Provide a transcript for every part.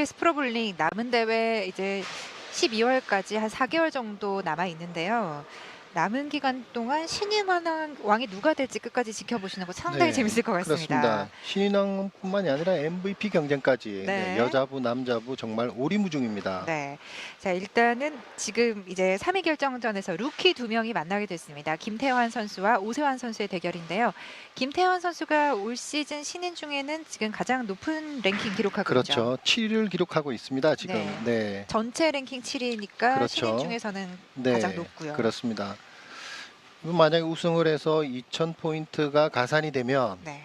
KBS 프로볼링 남은 대회 이제 12월까지 한 4개월 정도 남아 있는데요. 남은 기간 동안 신인 왕- 왕이 누가 될지 끝까지 지켜보시는 거 상당히 네, 재밌을 것 같습니다. 그렇습니다. 신인왕뿐만이 아니라 MVP 경쟁까지 네. 네, 여자부 남자부 정말 오리무중입니다. 네. 자, 일단은 지금 이제 3위 결정전에서 루키 두 명이 만나게 됐습니다. 김태환 선수와 오세환 선수의 대결인데요. 김태환 선수가 올 시즌 신인 중에는 지금 가장 높은 랭킹 기록하고 있죠. 그렇죠. 7위를 기록하고 있습니다. 지금. 네. 네. 전체 랭킹 7위니까 그렇죠. 신인 중에서는 네. 가장 높고요. 그렇습니다. 만약에 우승을 해서 2,000 포인트가 가산이 되면 네.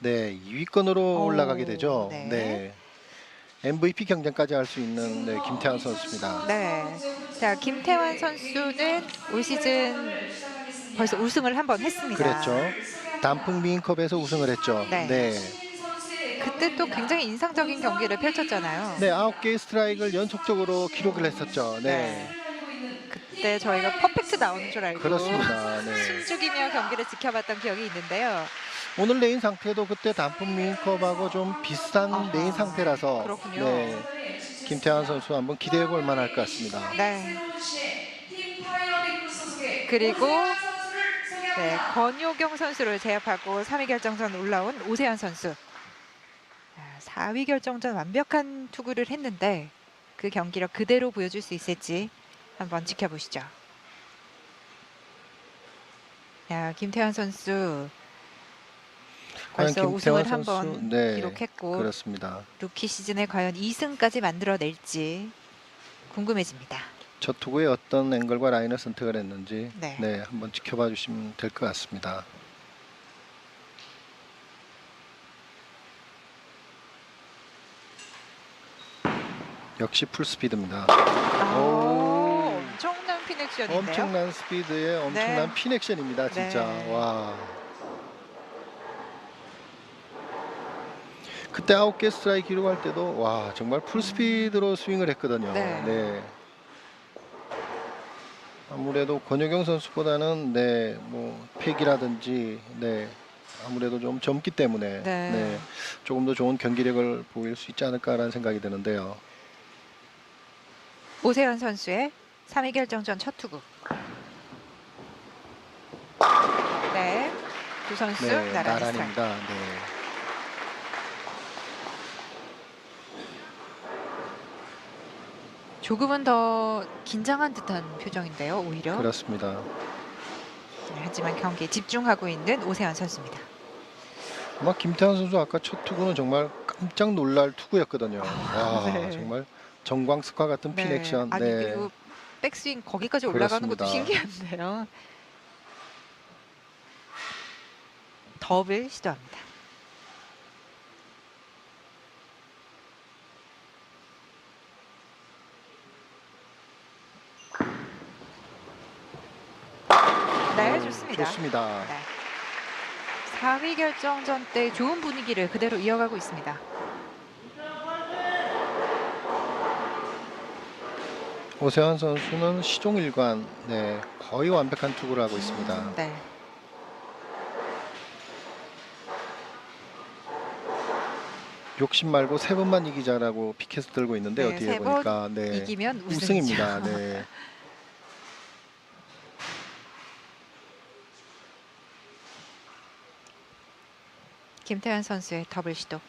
네 2위권으로 오, 올라가게 되죠. 네. 네. MVP 경쟁까지 할 수 있는 네, 김태환 선수입니다. 네. 자, 김태환 선수는 올 시즌 벌써 우승을 한 번 했습니다. 그랬죠. 단풍 미인컵에서 우승을 했죠. 네. 네. 그때 또 굉장히 인상적인 경기를 펼쳤잖아요. 네, 아홉 개의 스트라이크를 연속적으로 기록을 했었죠. 네. 그 때 저희가 퍼펙트 나오는 줄 알고 그렇습니다. 네. 숨죽이며 경기를 지켜봤던 기억이 있는데요. 오늘 레인 상태도 그때 단풍 미인컵하고 좀 비슷한 아하, 레인 상태라서 그렇군요. 네. 김태환 선수 한번 기대해 볼 만할 것 같습니다. 네. 그리고 네, 권효경 선수를 제압하고 3위 결정전 올라온 오세환 선수. 자, 4위 결정전 완벽한 투구를 했는데 그 경기력 그대로 보여줄 수 있을지 한번 지켜보시죠. 야, 김태환 선수 과연 벌써 우승을 한번 네, 기록했고 그렇습니다. 루키 시즌에 과연 2승까지 만들어낼지 궁금해집니다. 저 투구에 어떤 앵글과 라인을 선택을 했는지 네. 네, 한번 지켜봐 주시면 될 것 같습니다. 역시 풀 스피드입니다. 아, 오. 엄청난 피넥션인데요. 엄청난 스피드에 엄청난 네. 피넥션입니다, 진짜. 네. 와. 그때 아홉 개 스트라이크 기록할 때도 와 정말 풀 스피드로 스윙을 했거든요. 네. 아무래도 권효경 선수보다는 네뭐 팩이라든지 네 아무래도 좀 젊기 때문에 네. 네, 조금 더 좋은 경기력을 보일 수 있지 않을까라는 생각이 드는데요. 오세환 선수의 3위 결정전 첫 투구. 네, 두 선수 네, 나란히. 나란입니다. 네. 조금은 더 긴장한 듯한 표정인데요, 오히려. 그렇습니다. 네, 하지만 경기에 집중하고 있는 오세환 선수입니다. 아마 김태환 선수 아까 첫 투구는 정말 깜짝 놀랄 투구였거든요. 아, 와 네. 정말 정광석화 같은 네, 피넥션. 아니 네. 그리고 백스윙 거기까지 올라가는 것도 그렇습니다. 신기한데요. 더블 시도합니다. 네, 좋습니다. 좋습니다. 네. 4위 결정전 때 좋은 분위기를 그대로 이어가고 있습니다. 오세환 선수는 시종 일관 네, 거의 완벽한 투구를 하고 있습니다. 네. 욕심 말고 세 번만 이기자라고 피켓을 들고 있는데 네, 세번 보니까 네, 이기면 우승이죠. 우승입니다. 네. 김태환 선수의 더블 시도.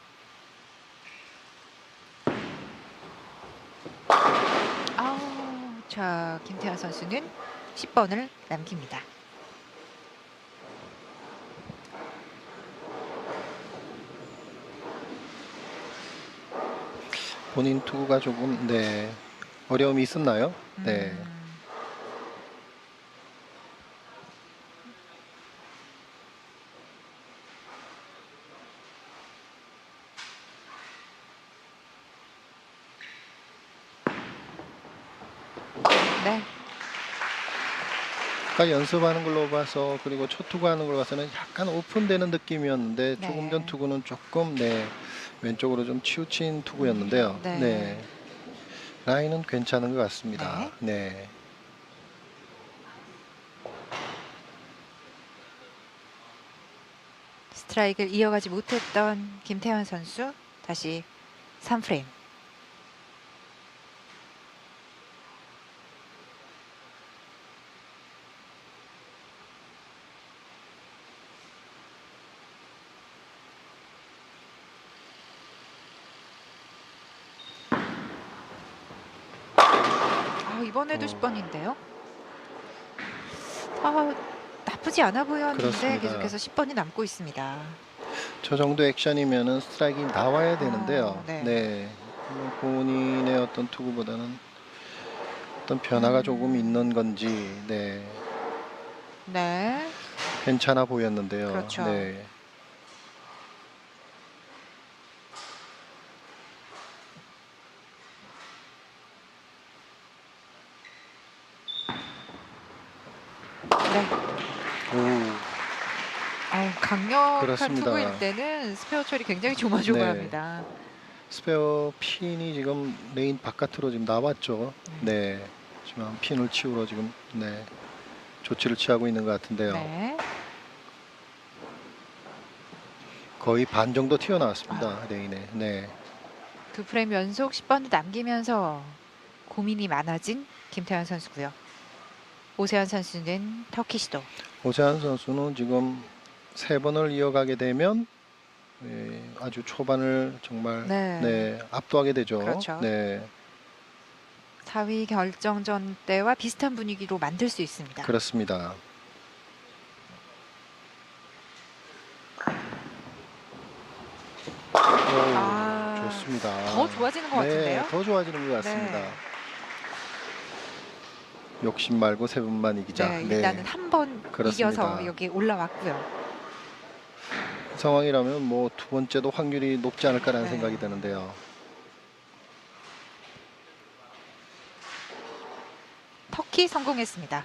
아우, 자 김태환 선수는 10번을 남깁니다. 본인 투구가 조금 네, 어려움이 있었나요? 네. 음, 네, 아까 연습하는 걸로 봐서 그리고 첫 투구하는 걸 봐서는 약간 오픈되는 느낌이었는데 네. 조금 전 투구는 조금 네 왼쪽으로 좀 치우친 투구였는데요. 네. 네. 라인은 괜찮은 것 같습니다. 네. 스트라이크를 이어가지 못했던 김태환 선수 다시 3프레임. 아, 이번에도 어. 10번인데요. 아, 나쁘지 않아 보였는데 그렇습니다. 계속해서 10번이 남고 있습니다. 저 정도 액션이면은 스트라이크 나와야 되는데요. 아, 네. 네. 음, 본인의 어떤 투구보다는 어떤 변화가 음. 조금 있는 건지, 네. 네. 괜찮아 보였는데요. 그렇죠. 네. 네. 강력한 그렇습니다. 투구일 때는 스페어 처리 굉장히 조마조마합니다. 스페어 핀이 지금 레인 바깥으로 지금 나왔죠. 음. 네. 지금 핀을 치우러 지금 네. 조치를 취하고 있는 것 같은데요. 네. 거의 반 정도 튀어나왔습니다. 아. 레인에. 네. 두 프레임 연속 10번을 남기면서 고민이 많아진 김태환 선수고요. 오세환 선수는 터키 시도. 오세환 선수는 지금 세 번을 이어가게 되면 예, 아주 초반을 정말 네. 네, 압도하게 되죠. 그렇죠. 네, 4위 결정전 때와 비슷한 분위기로 만들 수 있습니다. 그렇습니다. 오, 아, 좋습니다. 더 좋아지는 것 네, 같은데요? 더 좋아지는 것 같습니다. 네. 욕심 말고 세 번만 이기자. 네, 네. 일단은 한 번. 이겨서 여기 올라왔고요. 상황이라면 뭐 두 번째도 확률이 높지 않을까라는 네. 생각이 드는데요. 터키 성공했습니다.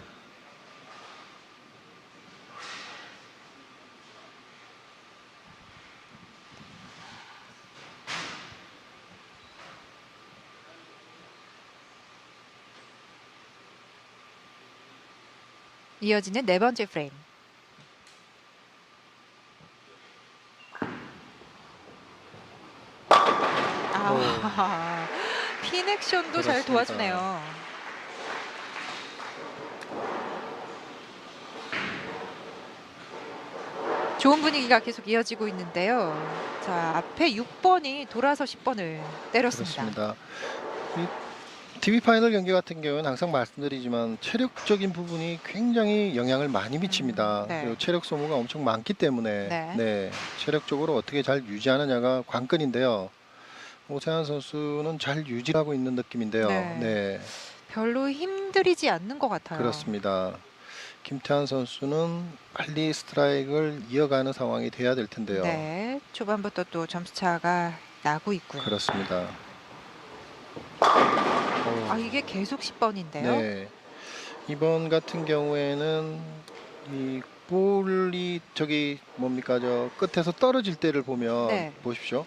이어지는 네 번째 프레임. 아, 핀 액션도 잘 그렇습니다. 도와주네요. 좋은 분위기가 계속 이어지고 있는데요. 자, 앞에 6번이 돌아서 10번을 때렸습니다. 그렇습니다. 이 TV 파이널 경기 같은 경우는 항상 말씀드리지만 체력적인 부분이 굉장히 영향을 많이 미칩니다. 음, 네. 그리고 체력 소모가 엄청 많기 때문에 네. 네, 체력적으로 어떻게 잘 유지하느냐가 관건인데요. 오세환 선수는 잘 유지하고 있는 느낌인데요. 네. 네, 별로 힘들이지 않는 것 같아요. 그렇습니다. 김태환 선수는 빨리 스트라이크를 이어가는 상황이 돼야 될 텐데요. 네, 초반부터 또 점수 차가 나고 있고요. 그렇습니다. 아, 어, 이게 계속 10번인데요. 네. 이번 같은 경우에는 이 볼이 저기 뭡니까 저 끝에서 떨어질 때를 보면 네. 보십시오.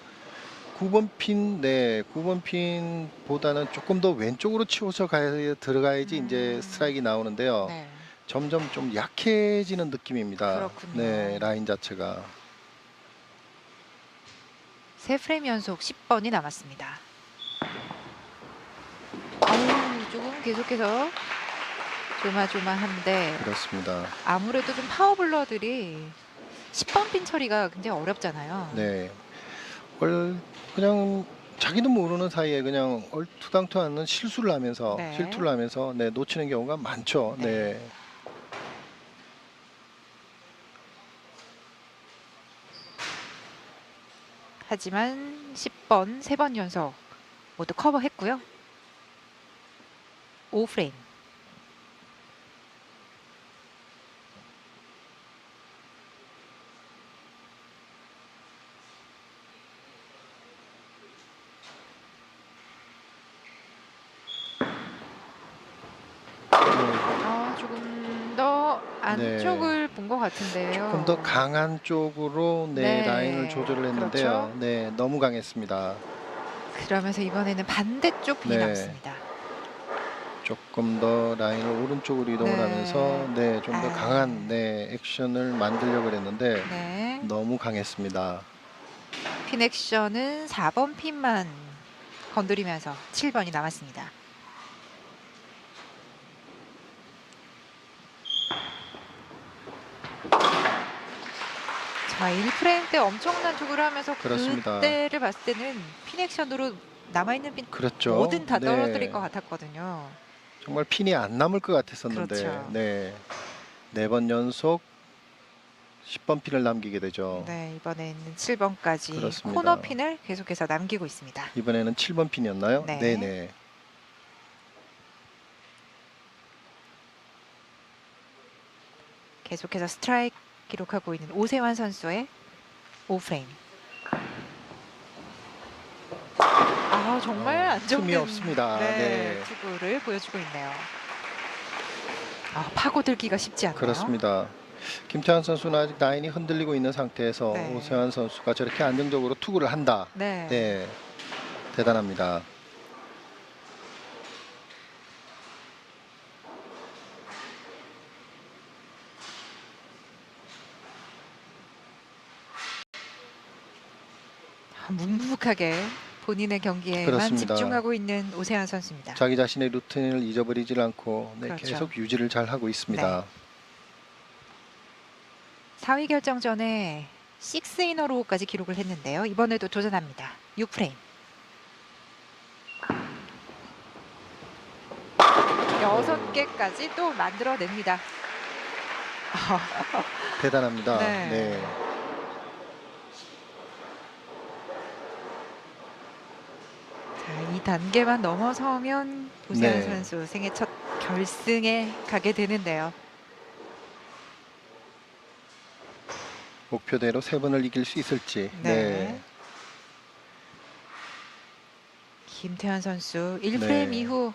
9번 핀, 네, 9번 핀보다는 조금 더 왼쪽으로 치워서 가야 들어가야지 이제 음. 스트라이크 나오는데요. 네. 점점 좀 약해지는 느낌입니다. 그렇군요. 네, 라인 자체가. 세 프레임 연속 10번이 남았습니다. 아우, 조금 계속해서 조마조마한데 그렇습니다. 아무래도 좀 파워블러들이 10번 핀 처리가 굉장히 어렵잖아요. 네. 얼 그냥 자기도 모르는 사이에 그냥 얼투당투 않는 실수를 하면서 네. 실투를 하면서 네, 놓치는 경우가 많죠. 네. 네. 하지만 10번 세 번 연속 모두 커버했고요. 5프레임. 아, 조금 더 안쪽을 본 것 같은데요. 네. 조금 더 강한 쪽으로 네, 네. 라인을 조절을 했는데요. 그렇죠. 네, 너무 강했습니다. 그러면서 이번에는 반대쪽 핀이 네. 남습니다. 조금 더 라인을 오른쪽으로 이동을 네. 하면서 네, 좀더 아. 강한 네, 액션을 만들려고 했는데 네. 너무 강했습니다. 핀 액션은 4번 핀만 건드리면서 7번이 남았습니다. 자, 1프레임 때 엄청난 투구를 하면서 그렇습니다. 그때를 봤을 때는 핀 액션으로 남아있는 핀 그렇죠. 뭐든 다 네. 떨어뜨릴 것 같았거든요. 정말 핀이 안 남을 것 같았었는데 그렇죠. 네. 네 번 연속 10번 핀을 남기게 되죠. 네, 이번에는 7번까지 그렇습니다. 코너 핀을 계속해서 남기고 있습니다. 이번에는 7번 핀이었나요? 네. 네, 네. 계속해서 스트라이크 기록하고 있는 오세환 선수의 5프레임. 아 정말 아, 안정된 틈이 없습니다. 네, 네. 투구를 보여주고 있네요. 아, 파고들기가 쉽지 않네요. 그렇습니다. 김태환 선수는 아직 라인이 흔들리고 있는 상태에서 네. 오세환 선수가 저렇게 안정적으로 투구를 한다. 네. 네. 대단합니다. 아, 묵묵하게 본인의 경기에만 그렇습니다. 집중하고 있는 오세환 선수입니다. 자기 자신의 루틴을 잊어버리질 않고 네, 그렇죠. 계속 유지를 잘 하고 있습니다. 4위 결정 전에 6이너로까지 기록을 했는데요. 이번에도 도전합니다. 6프레임. 여섯 개까지 또 만들어냅니다. 대단합니다. 네. 네. 이 단계만 넘어서면 오세환 네. 선수 생애 첫 결승에 가게 되는데요. 목표대로 세 번을 이길 수 있을지. 네. 네. 김태환 선수 1프레임 네. 이후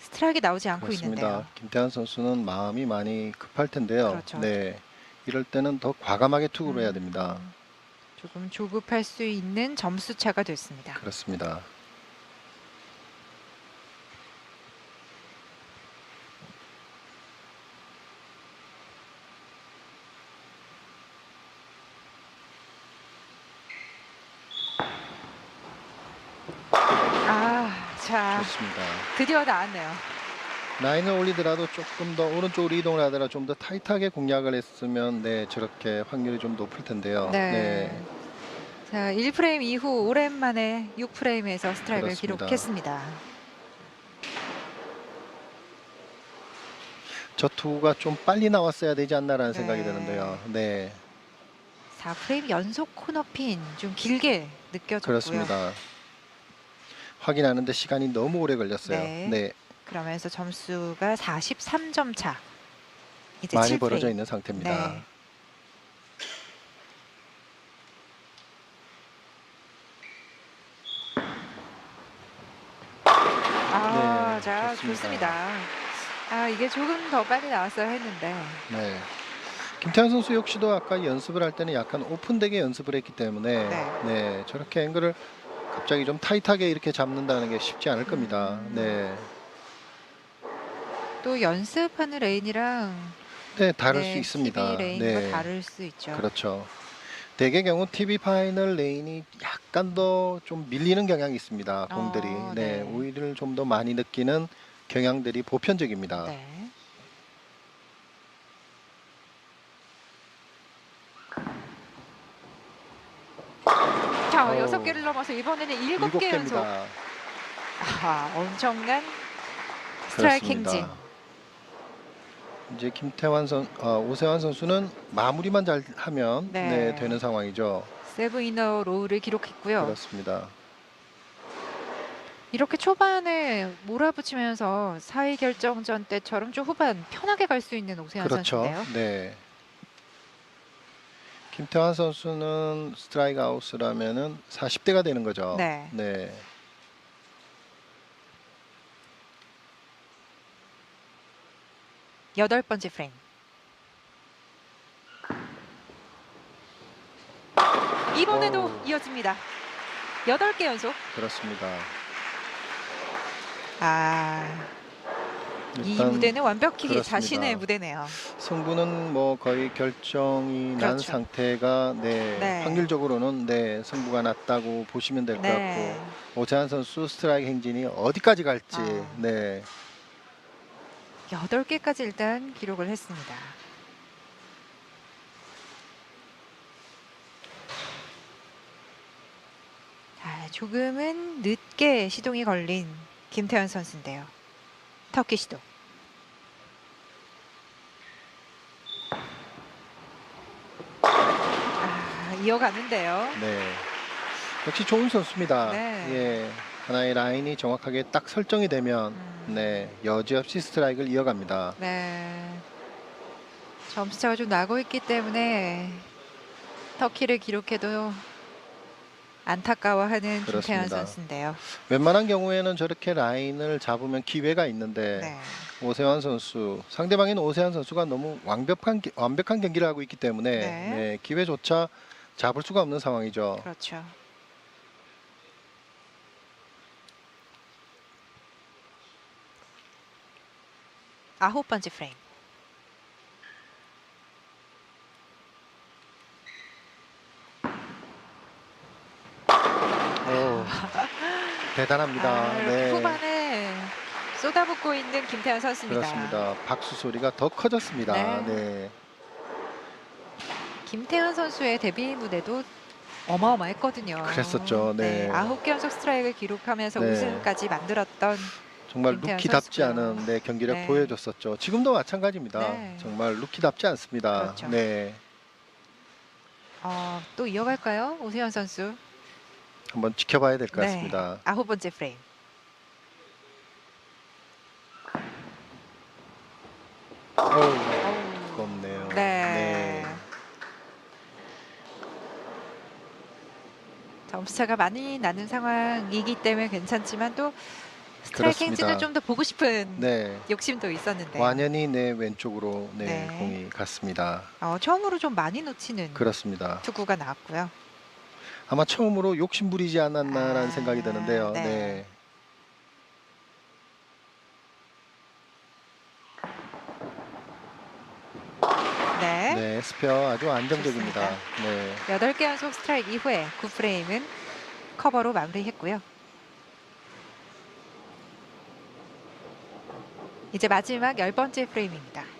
스트라이크 나오지 않고 그렇습니다. 있는데요. 김태환 선수는 마음이 많이 급할 텐데요. 그렇죠. 네. 이럴 때는 더 과감하게 투구를 해야 됩니다. 음, 조금 조급할 수 있는 점수 차가 됐습니다. 그렇습니다. 아, 자, 좋습니다. 드디어 나왔네요. 라인을 올리더라도 조금 더 오른쪽으로 이동을 하더라도 좀 더 타이트하게 공략을 했으면 네 저렇게 확률이 좀 높을 텐데요. 네. 자, 1프레임 이후 오랜만에 6프레임에서 스트라이크를 그렇습니다. 기록했습니다. 저 투구가 좀 빨리 나왔어야 되지 않나라는 네. 생각이 드는데요. 네, 4프레임 연속 코너핀 좀 길게 느껴졌고요. 그렇습니다. 확인하는데 시간이 너무 오래 걸렸어요. 네. 네, 그러면서 점수가 43점 차. 이제 많이 7프레임. 벌어져 있는 상태입니다. 네. 아, 네, 자, 좋습니다. 좋습니다. 아, 이게 조금 더 빨리 나왔어야 했는데. 네. 김태환 선수 역시도 아까 연습을 할 때는 약간 오픈되게 연습을 했기 때문에 네. 네, 저렇게 앵글을 갑자기 좀 타이트하게 이렇게 잡는다는 게 쉽지 않을 겁니다. 음. 네, 또 연습하는 레인이랑 네 다를 네, 수 있습니다. TV 레인과 네, 다를 수 있죠. 그렇죠. 대개 경우 TV 파이널 레인이 약간 더 좀 밀리는 경향이 있습니다. 공들이 어, 네, 네. 오일을 좀 더 많이 느끼는 경향들이 보편적입니다. 네. 자, 어우. 여섯 개를 넘어서 이번에는 일곱 개 연속. 아, 엄청난. 행진. 이제 김태환 선, 어, 오세환 선수는 마무리만 잘 하면 네. 네, 되는 상황이죠. 세브 이너 로우를 기록했고요. 그렇습니다. 이렇게 초반에 몰아붙이면서 4위 결정전 때처럼 좀 후반 편하게 갈 수 있는 오세환 그렇죠. 선수인데요. 네. 김태환 선수는 스트라이크 아웃이라면은 40대가 되는 거죠. 네. 네. 여덟 번째 프레임. 이번에도 어우. 이어집니다. 여덟 개 연속. 그렇습니다. 아, 이 무대는 완벽히 그렇습니다. 자신의 무대네요. 승부는 뭐 거의 결정이 난 그렇죠. 상태가 네, 네. 확률적으로는 네, 승부가 났다고 보시면 될 것 네. 같고 오세환 선수 스트라이크 행진이 어디까지 갈지 아. 네. 여덟 개까지 일단 기록을 했습니다. 자, 조금은 늦게 시동이 걸린 김태현 선수인데요. 터키 시도. 아, 이어가는데요. 네. 역시 좋은 선수입니다. 네. 예. 하나의 라인이 정확하게 딱 설정이 되면 음. 네, 여지없이 스트라이크를 이어갑니다. 네. 점수차가 좀 나고 있기 때문에 터키를 기록해도 안타까워하는 김태현 그렇습니다. 선수인데요. 웬만한 경우에는 저렇게 라인을 잡으면 기회가 있는데 네. 오세환 선수 상대방인 오세환 선수가 너무 완벽한 기- 완벽한 경기를 하고 있기 때문에 네. 네, 기회조차 잡을 수가 없는 상황이죠. 그렇죠. 아홉 번째 프레임. 오, 대단합니다. 아, 네. 후반에 쏟아붓고 있는 김태현 선수입니다. 그렇습니다. 박수 소리가 더 커졌습니다. 네. 네. 김태현 선수의 데뷔 무대도 어마어마했거든요. 그랬었죠. 네. 아홉 개 연속 스트라이크를 기록하면서 네. 우승까지 만들었던 정말 루키답지 선수고요. 않은 네, 경기력 네. 보여줬었죠. 지금도 마찬가지입니다. 네. 정말 루키답지 않습니다. 그렇죠. 네. 어, 또 이어갈까요? 오세현 선수. 한번 지켜봐야 될 것 네. 같습니다. 아홉 번째 프레임. 어우. 무겁네요. 네. 점수차가 많이 나는 상황이기 때문에 괜찮지만 또 그렇습니다. 행진을 좀더 보고 싶은 네. 욕심도 있었는데 완연히 내 왼쪽으로 네, 네. 공이 갔습니다. 어, 처음으로 좀 많이 놓치는 그렇습니다. 투구가 나왔고요. 아마 처음으로 욕심 부리지 않았나라는 아, 생각이 드는데요. 네. 네. 네. 네, 스페어 아주 안정적입니다. 좋습니다. 네. 여덟 개 연속 스트라이크 이후에 9프레임은 커버로 마무리했고요. 이제 마지막 열 번째 프레임입니다.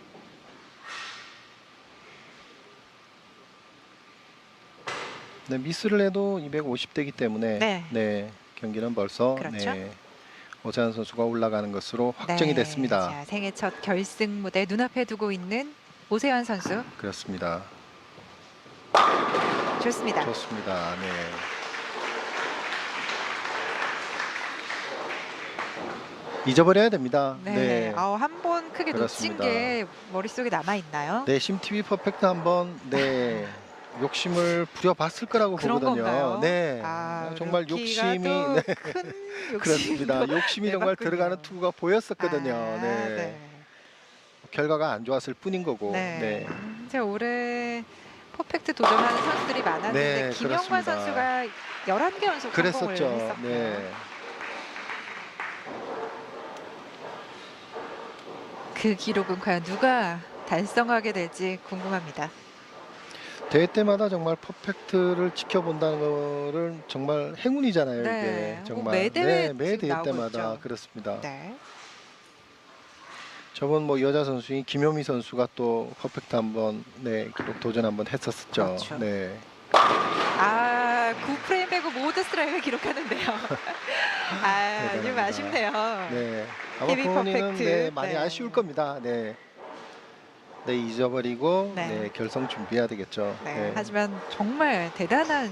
네, 미스를 해도 250대이기 때문에 네. 네. 경기는 벌써 그렇죠. 네, 오세환 선수가 올라가는 것으로 확정이 네, 됐습니다. 자, 생애 첫 결승 무대 눈앞에 두고 있는 오세환 선수 그렇습니다. 좋습니다. 좋습니다. 네. 잊어버려야 됩니다. 네, 네. 한번 크게 그렇습니다. 놓친 게 머릿속에 남아 있나요? 네, 심TV 퍼펙트 한번 네 욕심을 부려봤을 거라고 그런 보거든요. 건가요? 네, 아, 정말 루키가 욕심이 또 네, 큰 욕심도 그렇습니다. 욕심이 정말 내봤군요. 들어가는 투구가 보였었거든요. 아, 네. 결과가 안 좋았을 뿐인 거고. 네. 네. 이제 올해 퍼펙트 도전하는 선수들이 많았는데 네, 김영관 그렇습니다. 선수가 11개 연속 성공을 그랬었죠. 했었고요. 네. 그 기록은 과연 누가 달성하게 될지 궁금합니다. 대회 때마다 정말 퍼펙트를 지켜본다는 거를 정말 행운이잖아요. 네, 이게 뭐 정말 매 대회 매 지금 대회 때마다 있죠. 그렇습니다. 네. 저번 뭐 여자 선수인 김효미 선수가 또 퍼펙트 한번 네 기록 도전 한번 했었었죠. 그렇죠. 네. 아, 9프레임 빼고 모두 스트라이크를 기록하는데요. 아, 좀. 아쉽네요. 네. 아마 본인은. 네, 많이 네. 아쉬울 겁니다. 네. 네 잊어버리고 네. 네. 결성 준비해야 되겠죠. 네, 네. 하지만 정말 대단한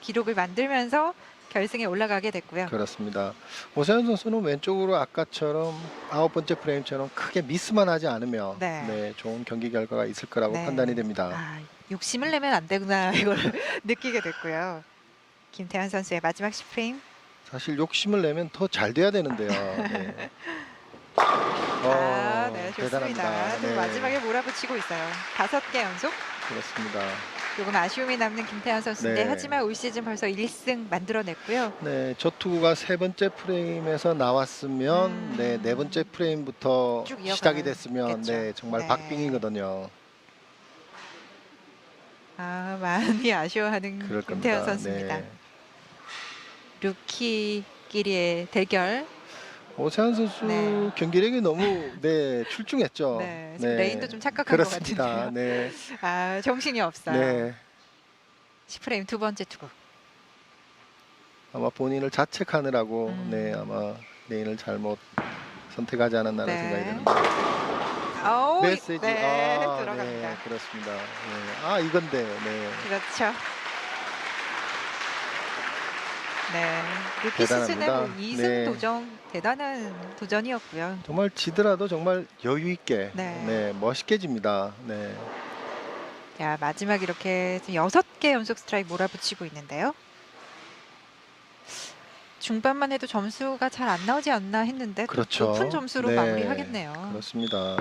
기록을 만들면서 결승에 올라가게 됐고요. 그렇습니다. 오세훈 선수는 왼쪽으로 아까처럼 아홉 번째 프레임처럼 크게 미스만 하지 않으면 네. 네. 좋은 경기 결과가 있을 거라고 네. 판단이 됩니다. 아, 욕심을 내면 안 되구나 이걸 느끼게 됐고요. 김태환 선수의 마지막 10프레임. 사실 욕심을 내면 더 잘 돼야 되는데요. 네. 아, 어, 네, 좋습니다. 네, 마지막에 몰아붙이고 있어요. 다섯 개 연속. 그렇습니다. 조금 아쉬움이 남는 김태환 선수인데 네. 하지만 올 시즌 벌써 1승 만들어냈고요. 네, 저 투구가 세 번째 프레임에서 나왔으면 음. 네, 네 번째 프레임부터. 시작이 됐으면 네, 정말 네. 박빙이거든요. 아, 많이 아쉬워하는 김태환 겁니다. 선수입니다. 네. 루키끼리의 대결. 오세환 선수 네. 경기력이 너무 네, 출중했죠. 네, 지금 레인도 좀 착각한 것 그렇습니다. 같은데요. 네. 아, 정신이 없어요. 네. 10프레임 두 번째 투구. 아마 본인을 자책하느라고 음. 네, 아마 레인을 잘못 선택하지 않았나라는 네. 생각이 듭니다. 아우, 메시지 네, 아, 들어갑니다. 네, 그렇습니다. 네. 아 이건데 네. 그렇죠. 네, 루키 대단합니다. 뭐 2승 네. 도전 대단한 도전이었고요. 정말 지더라도 정말 여유 있게 네. 네. 멋있게 집니다. 네. 자 마지막 이렇게 지금 여섯 개 연속 스트라이크 몰아붙이고 있는데요. 중반만 해도 점수가 잘 안 나오지 않나 했는데 또 그렇죠. 높은 점수로 네. 마무리하겠네요. 그렇습니다.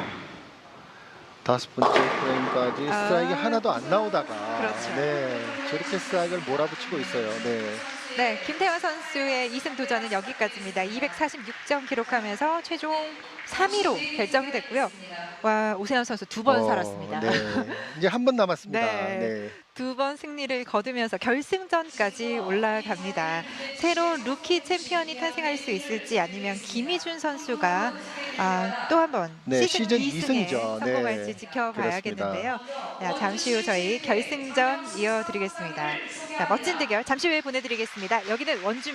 다섯 번째 프레임까지 아. 스트라이크 하나도 안 나오다가 그렇죠. 네 저렇게 스트라이크를 몰아붙이고 있어요. 네. 네, 김태환 선수의 2승 도전은 여기까지입니다. 246점 기록하면서 최종 3위로 결정이 됐고요. 와 오세훈 선수 두 번 어, 살았습니다. 네. 이제 한 번 남았습니다. 네. 네. 두번 승리를 거두면서 결승전까지 올라갑니다. 새로운 루키 챔피언이 탄생할 수 있을지 아니면 김희준 선수가 아, 또 한번 네, 시즌, 시즌 2승에 이승이죠. 성공할지 네, 지켜봐야겠는데요. 자, 잠시 후 저희 결승전 이어드리겠습니다. 자, 멋진 대결 잠시 후에 보내드리겠습니다. 여기는 원주